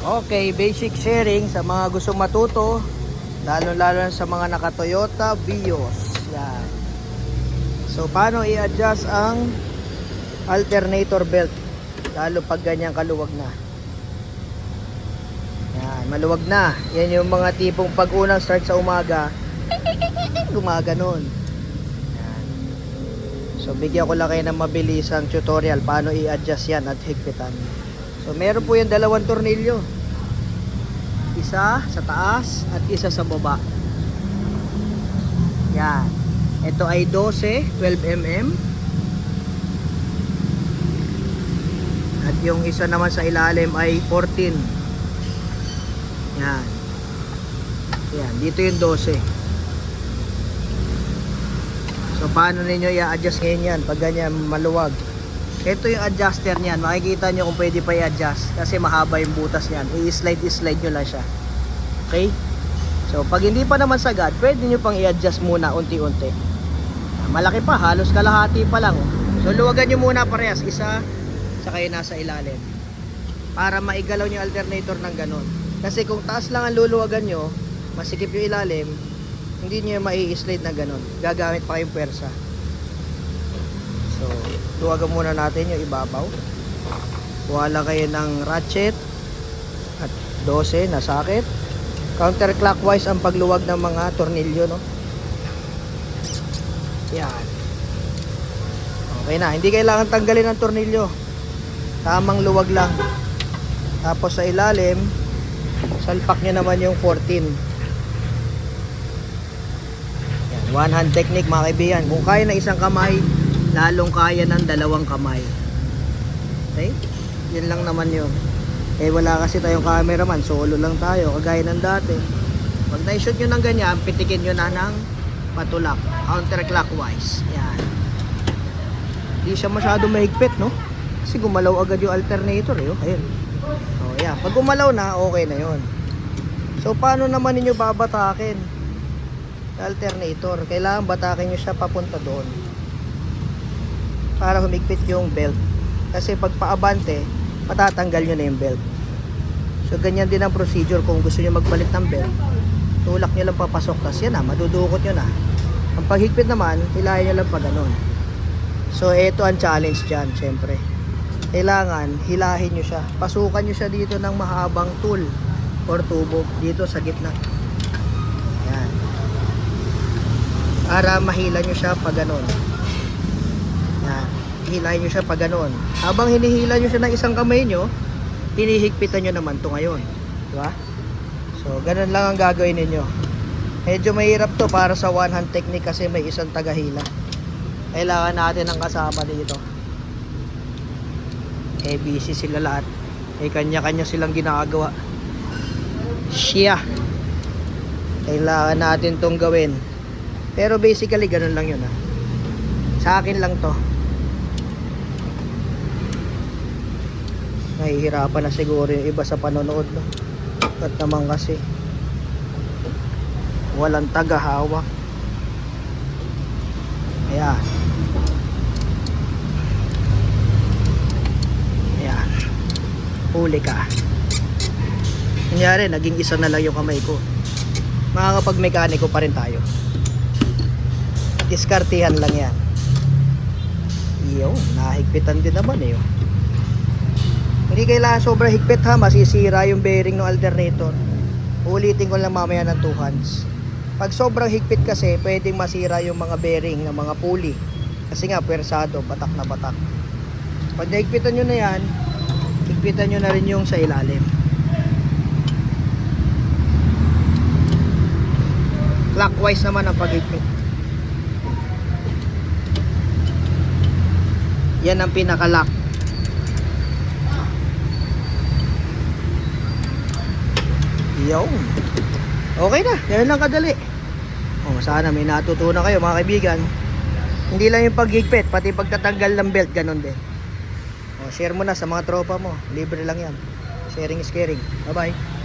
Okay, basic sharing sa mga gusto matuto, lalo-lalo sa mga naka-Toyota Vios. Yan. So, paano i-adjust ang alternator belt? Lalo pag ganyan kaluwag na. Yan, maluwag na. Yan yung mga tipong pag unang start sa umaga, gumaganon. Yan. So, bigyan ko lang kayo ng mabilisang tutorial paano i-adjust yan at higpitan. So, meron po yung dalawang tornilyo. Isa sa taas at isa sa baba. Yan. Ito ay 12, 12 mm. At yung isa naman sa ilalim ay 14. Yan. Yan. Dito yung 12. So, paano ninyo i-adjust ngayon yan pag ganyan maluwag? Ito yung adjuster niyan. Makikita nyo kung pwede pa i-adjust kasi mahaba yung butas niyan. I-slide, i-slide nyo lang siya. Okay? So, pag hindi pa naman sagad, pwede nyo pang i-adjust muna unti-unti. Malaki pa, halos kalahati pa lang. oh. So, luwagan nyo muna parehas. Isa, sa kayo nasa ilalim. Para maigalaw nyo alternator ng ganun. Kasi kung taas lang ang luluwagan nyo, masikip yung ilalim, hindi nyo mai-slide na ganun. Gagamit pa kayong pwersa. So, luwagan muna natin yung ibabaw. Kuha kayo ng ratchet at 12 na socket. Counterclockwise ang pagluwag ng mga tornilyo, no? Yan. Okay na, hindi kailangan tanggalin ang tornilyo. Tamang luwag lang. Tapos sa ilalim, salpak nyo naman yung 14. Yan, one hand technique mga kaibigan. Kung kaya na isang kamay, lalong kaya ng dalawang kamay. Okay? Yun lang naman yun. Eh wala kasi tayong cameraman, solo lang tayo, kagaya ng dati. Pag na-shoot nyo ng ganyan, pitikin nyo na ng patulak, counterclockwise. Yan. Hindi siya masyado mahigpit, no? Kasi gumalaw agad yung alternator, eh. oh. Ayun. Oh, yeah. Pag gumalaw na, okay na yon. So, paano naman ninyo babatakin? Alternator. Kailangan batakin nyo siya papunta doon. Para humigpit yung belt. Kasi pag paabante, matatanggal nyo na yung belt. So, ganyan din ang procedure kung gusto nyo magbalit ng belt. Tulak nyo lang papasok, tas yan na, madudukot nyo na. Ang paghigpit naman, hilahin nyo lang pa ganun. So, ito ang challenge dyan, syempre. Kailangan, hilahin nyo siya. Pasukan nyo siya dito ng mahabang tool or tubo dito sa gitna. Yan. Para mahila nyo siya pa ganun. Yan. Hilahin nyo siya pa ganun. Habang hinihila nyo siya ng isang kamay nyo, hinihigpitan nyo naman to ngayon. Di ba? So, ganun lang ang gagawin ninyo. Medyo mahirap to para sa one hand technique kasi may isang tagahila. Kailangan natin ng kasama dito. Eh, busy sila lahat. Eh, kanya-kanya silang ginagawa. Siya. Kailangan natin tong gawin. Pero basically, ganun lang yun ha. Sa akin lang to. Nahihirapan na siguro yung iba sa panonood. No? At naman kasi, walang tagahawak. Ayan. Ayan. Huli ka. Kunyari, naging isa na lang yung kamay ko. Makakapag-mekaniko pa rin tayo. Diskartihan lang yan. Iyo, nahigpitan din naman eh. Hindi kailangan sobrang higpit ha, masisira yung bearing ng alternator. Ulitin ko lang mamaya ng 2 hands. Pag sobrang higpit kasi, pwedeng masira yung mga bearing ng mga pulley. Kasi nga, pwersado, batak na batak. Pag nahigpitan nyo na yan, higpitan nyo na rin yung sa ilalim. Clockwise naman ang paghigpit. Yan ang pinaka-lock. Yun. Okay na, yan lang kadali. Oh, sana may natutunan kayo mga kaibigan. Hindi lang yung paghigpit, pati pagtatanggal ng belt, ganun din. Oh, share mo na sa mga tropa mo. Libre lang yan. Sharing is caring. Bye-bye.